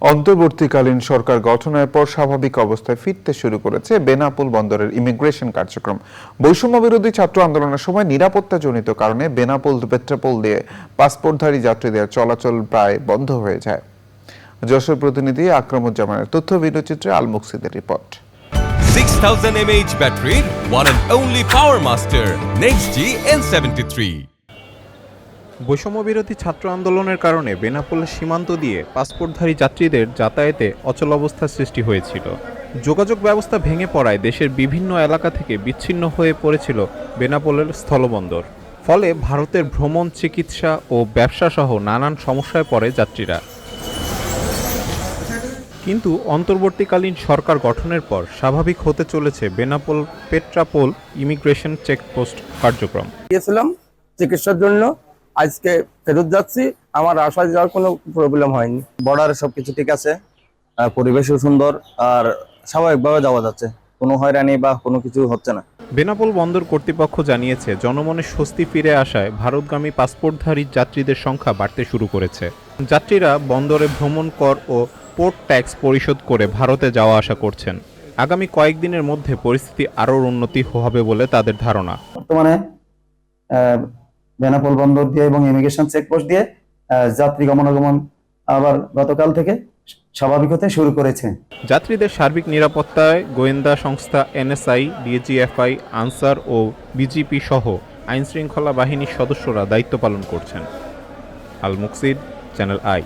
অন্তর্বর্তীকালীন সরকার গঠনের পর স্বাভাবিক অবস্থায় ফিরতে শুরু করেছে বেনাপোল বন্দরের ইমিগ্রেশন কার্যক্রম। বৈষম্য বিরোধী ছাত্র আন্দোলনের সময় নিরাপত্তাজনিত কারণে বেনাপোল পেট্রাপোল দিয়ে পাসপোর্টধারী যাত্রীদের চলাচল প্রায় বন্ধ হয়ে যায়। যশোর প্রতিনিধি আকরমুজ্জামানের তথ্য ভিডিওচিত্রে আল মুকসিদের report. 6000 mAh battery, one and only Power Master, Next G N73. বৈষম্য বিরোধী ছাত্র আন্দোলনের কারণে বেনাপোলের সীমান্ত দিয়ে পাসপোর্টধারী যাত্রীদের যাতায়াতে অচল অবস্থার সৃষ্টি হয়েছিল। যোগাযোগ ব্যবস্থা ভেঙে পড়ায় দেশের বিভিন্ন এলাকা থেকে বিচ্ছিন্ন হয়ে পড়েছিল বেনাপোলের স্থলবন্দর। ফলে ভারতের ভ্রমণ, চিকিৎসা ও ব্যবসা সহ নানান সমস্যায় পড়ে যাত্রীরা। কিন্তু অন্তর্বর্তীকালীন সরকার গঠনের পর স্বাভাবিক হতে চলেছে বেনাপোল পেট্রাপোল ইমিগ্রেশন চেকপোস্ট কার্যক্রম। গিয়েছিলাম চিকিৎসার জন্য। আজকে ফেরত যাচ্ছি। আমার আসা যাওয়ার কোনো প্রবলেম হয়নি। বর্ডারে সবকিছু ঠিক আছে পরিবেশও সুন্দর আর স্বাভাবিকভাবে যাওয়া যাচ্ছে। কোনো হয়রানি বা কোনো কিছু হচ্ছে না। বেনাপোল বন্দর কর্তৃপক্ষ জানিয়েছে জনমনে স্বস্তি ফিরে আসায় ভারতগামী পাসপোর্টধারী যাত্রীদের সংখ্যা বাড়তে শুরু করেছে। যাত্রীরা বন্দরে ভ্রমণ কর ও পোর্ট ট্যাক্স পরিশোধ করে ভারতে যাওয়া আসা করছেন। আগামী কয়েকদিনের মধ্যে পরিস্থিতি আরও উন্নতি হবে বলে তাদের ধারণা। বর্তমানে আহ, বেনাপোল বন্দর দিয়ে এবং ইমিগ্রেশন চেকপোস্ট দিয়ে যাত্রী গমনাগমন আবার গতকাল থেকে স্বাভাবিক হতে শুরু করেছে। যাত্রীদের সার্বিক নিরাপত্তায় গোয়েন্দা সংস্থা এনএসআই, ডিজিএফআই, আনসার ও বিজিপি সহ আইনশৃঙ্খলা বাহিনীর সদস্যরা দায়িত্ব পালন করছেন। Al Muksid, channel I.